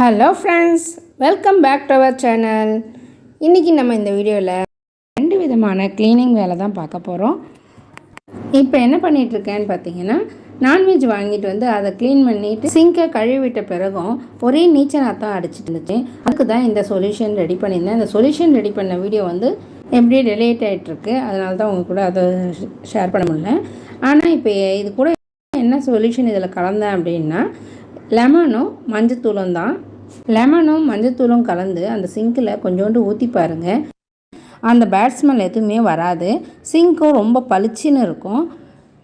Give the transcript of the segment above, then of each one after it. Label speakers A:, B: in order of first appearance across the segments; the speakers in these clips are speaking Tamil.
A: Hello friends welcome back to our channel இன்றைக்கி நம்ம இந்த வீடியோவில் ரெண்டு விதமான க்ளீனிங் வேலை தான் பார்க்க போகிறோம் இப்போ என்ன பண்ணிகிட்ருக்கேன்னு பார்த்தீங்கன்னா நான்வெஜ் வாங்கிட்டு வந்து அதை க்ளீன் பண்ணிவிட்டு சிங்கை கழுவிட்ட பிறகும் ஒரே நீச்சல் நாத்தம் அடிச்சிட்டு இருந்துச்சு. அதுக்கு தான் இந்த சொல்யூஷன் ரெடி பண்ணியிருந்தேன். இந்த சொல்யூஷன் ரெடி பண்ண வீடியோ வந்து எப்படியே ரிலேட் ஆகிட்டுருக்கு அதனால தான் உங்கள் கூட அதை ஷேர் பண்ண முடியல. ஆனால் இப்போ இது கூட என்ன சொல்யூஷன் இதில் கலந்தேன் அப்படின்னா லெமனும் மஞ்சத்தூளும் தான். லெமனும் மஞ்சத்தூளும் கலந்து அந்த சிங்கில் கொஞ்சோண்டு ஊற்றி பாருங்கள் அந்த பேட் ஸ்மெல் எதுவுமே வராது. சிங்க்கும் ரொம்ப பளிச்சுன்னு இருக்கும்.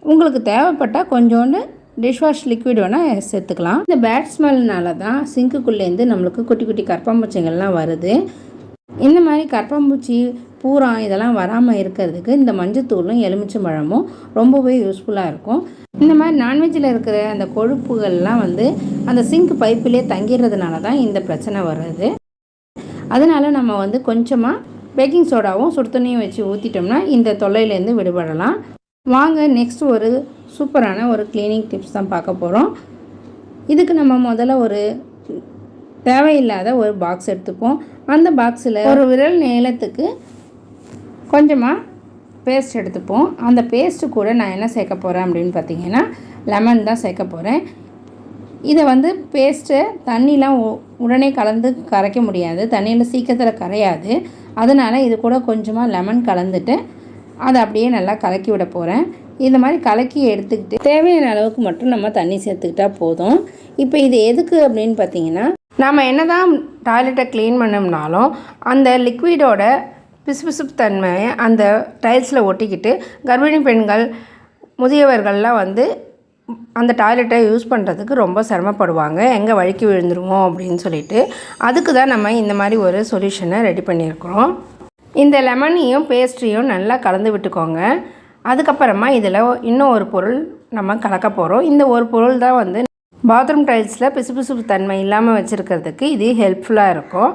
A: உங்களுக்கு தேவைப்பட்டால் கொஞ்சோண்டு டிஷ்வாஷ் லிக்விட் வேணால் சேர்த்துக்கலாம். இந்த பேட் ஸ்மெல்னால தான் சிங்க்குள்ளேருந்து நம்மளுக்கு குட்டி குட்டி கற்பம்பூச்சிங்கள்லாம் வருது. இந்த மாதிரி கற்பம்பூச்சி பூரா இதெல்லாம் வராமல் இருக்கிறதுக்கு இந்த மஞ்சத்தூளும் எலுமிச்சம்பழமும் ரொம்பவே யூஸ்ஃபுல்லாக இருக்கும். இந்த மாதிரி நான்வெஜ்ஜில் இருக்கிற அந்த கொழுப்புகள்லாம் வந்து அந்த சிங்க் பைப்பிலே தங்கிடுறதுனால தான் இந்த பிரச்சனை வருது அதனால் நம்ம வந்து கொஞ்சமாக பேக்கிங் சோடாவும் சுடு தண்ணியும் வச்சு ஊற்றிட்டோம்னா இந்த தொல்லையிலேருந்து விடுபடலாம். வாங்க நெக்ஸ்ட் ஒரு சூப்பரான ஒரு க்ளீனிங் டிப்ஸ் தான் பார்க்க போகிறோம் இதுக்கு நம்ம முதல்ல ஒரு தேவையில்லாத ஒரு பாக்ஸ் எடுத்துப்போம். அந்த பாக்ஸில் ஒரு விரல் நீளத்துக்கு கொஞ்சமாக பேஸ்ட் எடுத்துப்போம். அந்த பேஸ்ட்டு கூட நான் என்ன சேர்க்க போகிறேன் அப்படின்னு பார்த்தீங்கன்னா லெமன் தான் சேர்க்க போகிறேன் இதை வந்து பேஸ்ட்டை தண்ணிலாம் உ- உடனே கலந்து கரைக்க முடியாது. தண்ணியில் சீக்கிரத்தில் கரையாது. அதனால் இது கூட கொஞ்சமாக லெமன் கலந்துட்டு அதை அப்படியே நல்லா கலக்கி விட போகிறேன் இந்த மாதிரி கலக்கி எடுத்துக்கிட்டு தேவையான அளவுக்கு மட்டும் நம்ம தண்ணி சேர்த்துக்கிட்டா போதும். இப்போ இது எதுக்கு அப்படின்னு பார்த்தீங்கன்னா நாம் என்ன தான் டாய்லெட்டை க்ளீன் பண்ணோம்னாலும் அந்த லிக்விடோட பிசுபிசுப்பு தன்மையை அந்த டைல்ஸில் ஒட்டிக்கிட்டு கர்ப்பிணி பெண்கள் முதியவர்கள்லாம் வந்து அந்த டாய்லெட்டை யூஸ் பண்ணுறதுக்கு ரொம்ப சிரமப்படுவாங்க. எங்கே வழுக்கி விழுந்துருவோம் அப்படின்னு சொல்லிட்டு. அதுக்கு தான் நம்ம இந்த மாதிரி ஒரு சொல்யூஷனை ரெடி பண்ணியிருக்கிறோம். இந்த லெமனையும் பேஸ்ட்ரியும் நல்லா கலந்து விட்டுக்கோங்க. அதுக்கப்புறமா இதில் இன்னும் ஒரு பொருள் நம்ம கலக்க போகிறோம் இந்த ஒரு பொருள் தான் வந்து பாத்ரூம் டைல்ஸில் பிசுபிசுப்பு தன்மை இல்லாமல் வச்சுருக்கிறதுக்கு இது ஹெல்ப்ஃபுல்லாக இருக்கும்.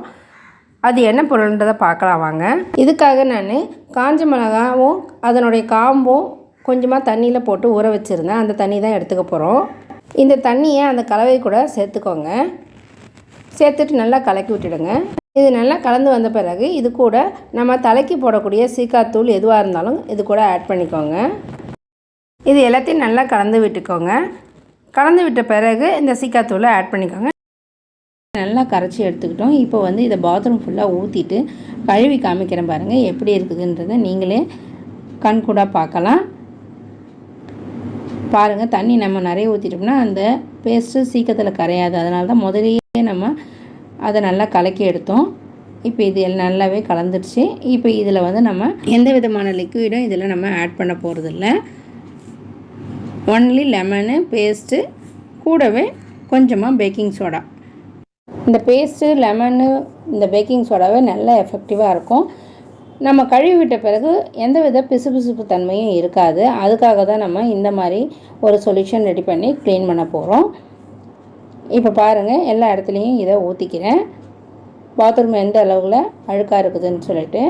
A: அது என்ன பொருள்ன்றதை பார்க்கலாம் வாங்க. இதுக்காக நான் காஞ்ச மிளகாவும் அதனுடைய காம்பும் கொஞ்சமாக தண்ணியில் போட்டு ஊற வச்சுருந்தேன். அந்த தண்ணி தான் எடுத்துக்க போகிறோம் இந்த தண்ணியை அந்த கலவை கூட சேர்த்துக்கோங்க. சேர்த்துட்டு நல்லா கலக்கி விட்டுடுங்க. இது நல்லா கலந்து வந்த பிறகு இது கூட நம்ம தலைக்கு போடக்கூடிய சீக்காத்தூள் எதுவாக இருந்தாலும் இது கூட ஆட் பண்ணிக்கோங்க. இது எல்லாத்தையும் நல்லா கலந்து விட்டுக்கோங்க. கலந்து விட்ட பிறகு இந்த சீக்காத்தூளை ஆட் பண்ணிக்கோங்க. நல்லா கரைச்சி எடுத்துக்கிட்டோம். இப்போ வந்து இதை பாத்ரூம் ஃபுல்லாக ஊற்றிட்டு கழுவி காமிக்கிறேன் பாருங்கள் எப்படி இருக்குதுன்றதை நீங்களே கண்கூடாக பார்க்கலாம். பாருங்கள் தண்ணி நம்ம நிறைய ஊற்றிட்டோம்னா அந்த பேஸ்ட்டு சீக்கிரத்தில் கரையாது. அதனால தான் முதலையே நம்ம அதை நல்லா கலக்கி எடுத்தோம். இப்போ இது நல்லாவே கலந்துடுச்சு இப்போ இதில் வந்து நம்ம எந்த விதமான லிக்விடும் இதில் நம்ம ஆட் பண்ண போகிறதில்ல ஒன்லி லெமனு பேஸ்ட்டு கூடவே கொஞ்சமாக பேக்கிங் சோடா. இந்த பேஸ்ட்டு லெமனு இந்த பேக்கிங் சோடாவே நல்ல எஃபெக்டிவாக இருக்கும். நம்ம கழுவி விட்ட பிறகு எந்த வித பிசுபிசுப்பு தன்மையும் இருக்காது. அதுக்காக தான் நம்ம இந்த மாதிரி ஒரு சொல்யூஷன் ரெடி பண்ணி க்ளீன் பண்ண போகிறோம் இப்போ பாருங்கள் எல்லா இடத்துலையும் இதை ஊற்றிக்கிறேன் பாத்ரூம் எந்த அளவில் அழுக்காக இருக்குதுன்னு சொல்லிட்டு.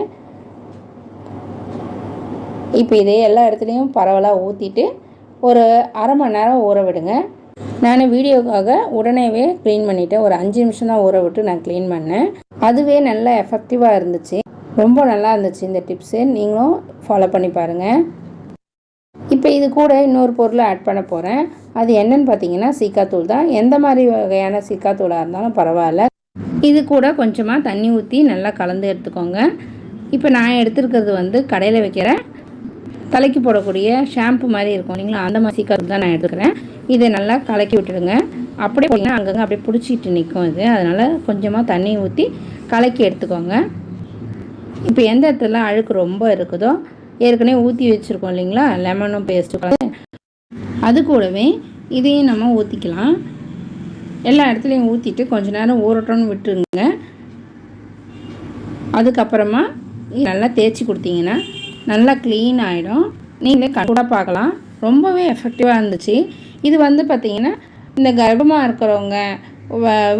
A: இப்போ இதை எல்லா இடத்துலையும் பரவலாக ஊற்றிட்டு ஒரு அரை மணி நேரம் ஊற விடுங்க. நான் வீடியோக்காக உடனேவே க்ளீன் பண்ணிட்டேன். ஒரு அஞ்சு நிமிஷம் தான் ஊற விட்டு நான் க்ளீன் பண்ணேன். அதுவே நல்லா எஃபெக்டிவாக இருந்துச்சு. ரொம்ப நல்லா இருந்துச்சு இந்த டிப்ஸு நீங்களும் ஃபாலோ பண்ணி பாருங்கள் இப்போ இது கூட இன்னொரு பொருளை ஆட் பண்ண போகிறேன் அது என்னன்னு பார்த்தீங்கன்னா சீக்காத்தூள் தான். எந்த மாதிரி வகையான சீக்காத்தூளாக இருந்தாலும் பரவாயில்ல. இது கூட கொஞ்சமாக தண்ணி ஊற்றி நல்லா கலந்து எடுத்துக்கோங்க. இப்போ நான் எடுத்துருக்கிறது வந்து கடையில் வைக்கிற தலைக்கு போடக்கூடிய ஷாம்பு மாதிரி இருக்கும் இல்லைங்களா? அந்த மாதிரி சீக்கிரம் தான் நான் எடுத்துக்கிறேன். இதை நல்லா கலக்கி விட்டுடுங்க. அப்படியே போட்டிங்கன்னா அங்கங்கே அப்படியே பிடிச்சிட்டு நிற்கும் இது. அதனால் கொஞ்சமாக தண்ணி ஊற்றி கலக்கி எடுத்துக்கோங்க. இப்போ எந்த இடத்துல அழுக்கு ரொம்ப இருக்குதோ ஏற்கனவே ஊற்றி வச்சுருக்கோம் இல்லைங்களா? லெமனும் பேஸ்ட்டு அது கூடவே இதையும் நம்ம ஊற்றிக்கலாம் எல்லா இடத்துலையும் ஊற்றிட்டு கொஞ்ச நேரம் ஊறட்டோன்னு விட்டுருங்க. அதுக்கப்புறமா நல்லா தேய்ச்சி கொடுத்தீங்கன்னா நல்லா க்ளீன் ஆகிடும் நீங்களே கூட பார்க்கலாம். ரொம்பவே எஃபெக்டிவாக இருந்துச்சு. இது வந்து பார்த்திங்கன்னா இந்த கர்ப்பமாக இருக்கிறவங்க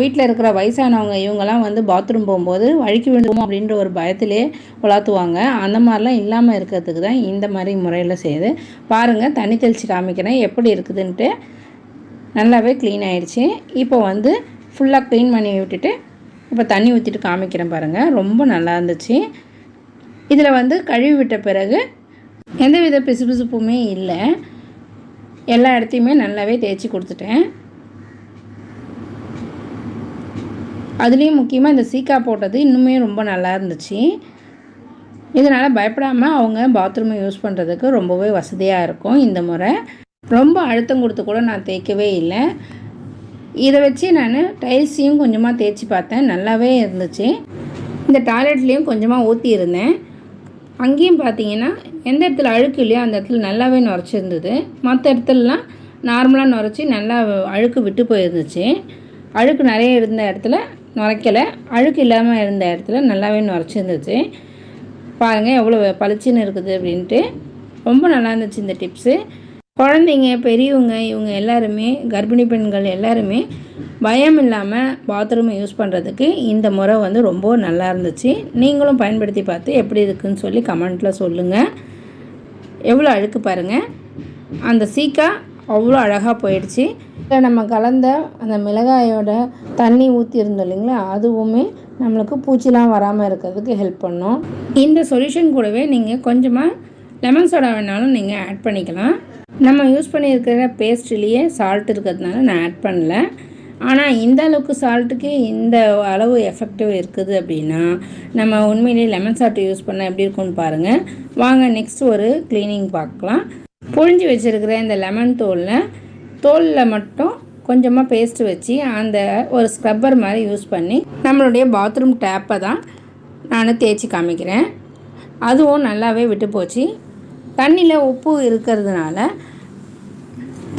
A: வீட்டில் இருக்கிற வயசானவங்க இவங்கெல்லாம் வந்து பாத்ரூம் போகும்போது வழுக்கி விழுந்துமோ அப்படின்ற ஒரு பயத்திலே உலாத்துவாங்க. அந்த மாதிரிலாம் இல்லாமல் இருக்கிறதுக்கு தான் இந்த மாதிரி முறையில் செய்யுது. பாருங்கள் தண்ணி தெளித்து காமிக்கிறேன். எப்படி இருக்குதுன்ட்டு. நல்லாவே க்ளீன் ஆகிடுச்சி இப்போ வந்து ஃபுல்லாக க்ளீன் பண்ணி விட்டுட்டு இப்போ தண்ணி ஊற்றிட்டு காமிக்கிறேன் பாருங்கள் ரொம்ப நல்லா இருந்துச்சு. இதில் வந்து கழுவி விட்ட பிறகு எந்தவித பிசுபிசுப்புமே இல்லை. எல்லா இடத்தையுமே நல்லாவே தேய்ச்சி கொடுத்துட்டேன். அதுலேயும் முக்கியமாக இந்த சீக்கா போட்டது இன்னுமே ரொம்ப நல்லா இருந்துச்சு. இதனால் பயப்படாமல் அவங்க பாத்ரூமை யூஸ் பண்ணுறதுக்கு ரொம்பவே வசதியாக இருக்கும் இந்த முறை. ரொம்ப அழுத்தம் கொடுத்து கூட நான் தேய்க்கவே இல்லை. இதை வச்சு நான் டைல்ஸையும் கொஞ்சமாக தேய்ச்சி பார்த்தேன். நல்லாவே இருந்துச்சு. இந்த டாய்லெட்லேயும் கொஞ்சமாக ஊற்றி இருந்தேன் அங்கேயும் பார்த்தீங்கன்னா எந்த இடத்துல அழுக்கு இல்லையோ அந்த இடத்துல நல்லாவே நுரைச்சிருந்தது. மற்ற இடத்துலலாம் நார்மலாக நுரைச்சி நல்லா அழுக்கு விட்டு போயிருந்துச்சு. அழுக்கு நிறைய இருந்த இடத்துல நுரைக்கலை. அழுக்கு இல்லாமல் இருந்த இடத்துல நல்லாவே நுரைச்சிருந்துச்சு. பாருங்கள் எவ்வளோ பளிச்சுன்னு இருக்குது அப்படின்ட்டு. ரொம்ப நல்லா இருந்துச்சு இந்த டிப்ஸு குழந்தைங்க பெரியவங்க இவங்க எல்லாருமே கர்ப்பிணி பெண்கள் எல்லாருமே பயம் இல்லாமல் பாத்ரூமை யூஸ் பண்ணுறதுக்கு இந்த முறை வந்து ரொம்ப நல்லா இருந்துச்சு. நீங்களும் பயன்படுத்தி பார்த்து எப்படி இருக்குதுன்னு சொல்லி கமெண்ட்டில் சொல்லுங்கள் எவ்வளோ அழுக்கு பாருங்கள் அந்த சீக்கா அவ்வளோ அழகாக போயிடுச்சு. நம்ம கலந்த அந்த மிளகாயோட தண்ணி ஊற்றி இருந்தோம் இல்லைங்களா? அதுவுமே நம்மளுக்கு பூச்சிலாம் வராமல் இருக்கிறதுக்கு ஹெல்ப் பண்ணும். இந்த சொல்யூஷன் கூடவே நீங்கள் கொஞ்சமாக லெமன் சோடா வேணாலும் நீங்கள் ஆட் பண்ணிக்கலாம். நம்ம யூஸ் பண்ணியிருக்கிற பேஸ்ட்லேயே சால்ட் இருக்கிறதுனால நான் ஆட் பண்ணல. ஆனால் இந்த அளவுக்கு சால்ட்டுக்கு இந்த அளவு எஃபெக்டிவ் இருக்குது அப்படின்னா நம்ம உண்மையிலேயே லெமன் சால்ட் யூஸ் பண்ணால் எப்படி இருக்கும்னு பாருங்கள் வாங்க நெக்ஸ்ட் ஒரு க்ளீனிங் பார்க்கலாம். புழிஞ்சு வச்சுருக்கிற இந்த லெமன் தோலில் தோலில் மட்டும் கொஞ்சமாக பேஸ்ட்டு வச்சு அந்த ஒரு ஸ்க்ரப்பர் மாதிரி யூஸ் பண்ணி நம்மளுடைய பாத்ரூம் டேப்பை தான் நான் தேய்ச்சி காமிக்கிறேன். அதுவும் நல்லாவே விட்டு போச்சு. தண்ணியில் உப்பு இருக்கிறதுனால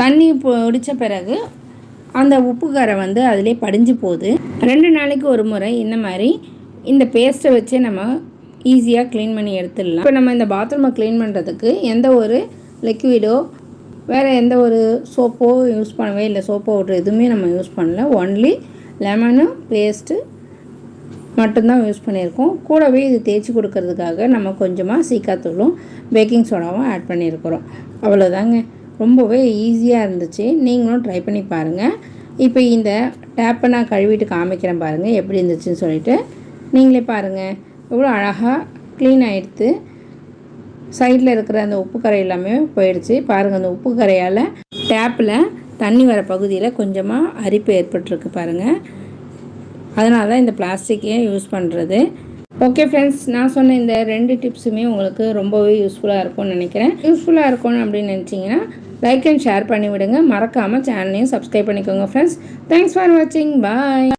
A: தண்ணி பிடிச்ச பிறகு அந்த உப்பு கரை வந்து அதிலே படிஞ்சு போகுது. ரெண்டு நாளைக்கு ஒரு முறை இந்த மாதிரி இந்த பேஸ்ட்டை வச்சே நம்ம ஈஸியாக க்ளீன் பண்ணி எடுத்துடலாம். இப்போ நம்ம இந்த பாத்ரூமை க்ளீன் பண்ணுறதுக்கு எந்த ஒரு லிக்விடோ வேறு எந்த ஒரு சோப்போ யூஸ் பண்ணவே இல்லை. சோப்போ பவுட்ரு எதுவுமே நம்ம யூஸ் பண்ணல. ஒன்லி லெமனும் பேஸ்ட்டு மட்டும்தான் யூஸ் பண்ணியிருக்கோம். கூடவே இது தேய்ச்சி கொடுக்கறதுக்காக நம்ம கொஞ்சமாக சீக்காத்தூளும் பேக்கிங் சோடாவும் ஆட் பண்ணியிருக்கிறோம். அவ்வளோதாங்க. ரொம்பவே ஈஸியாக இருந்துச்சு. நீங்களும் ட்ரை பண்ணி பாருங்கள் இப்போ இந்த டேப்பை நான் கழுவிட்டு காமிக்கிறேன் பாருங்கள் எப்படி இருந்துச்சுன்னு சொல்லிட்டு. நீங்களே பாருங்கள் எவ்வளோ அழகாக க்ளீன் ஆகிடுத்து சைடில் இருக்கிற அந்த உப்பு கரை எல்லாமே போயிடுச்சு. பாருங்கள் அந்த உப்பு கரையால் டேப்பில் தண்ணி வர பகுதியில் கொஞ்சமாக அரிப்பு ஏற்பட்டிருக்கு பாருங்கள் அதனால தான் இந்த பிளாஸ்டிக்கே யூஸ் பண்ணுறது ஓகே ஃப்ரெண்ட்ஸ் நான் சொன்ன இந்த ரெண்டு டிப்ஸுமே உங்களுக்கு ரொம்பவே யூஸ்ஃபுல்லாக இருக்கும்னு நினைக்கிறேன். யூஸ்ஃபுல்லாக இருக்கும்னு அப்படின்னு நினச்சிங்கன்னா லைக் அண்ட் ஷேர் பண்ணிவிடுங்க. மறக்காமல் சேனலையும் சப்ஸ்கிரைப் பண்ணிக்கோங்க ஃப்ரெண்ட்ஸ் தேங்க்ஸ் ஃபார் வாட்சிங் பாய்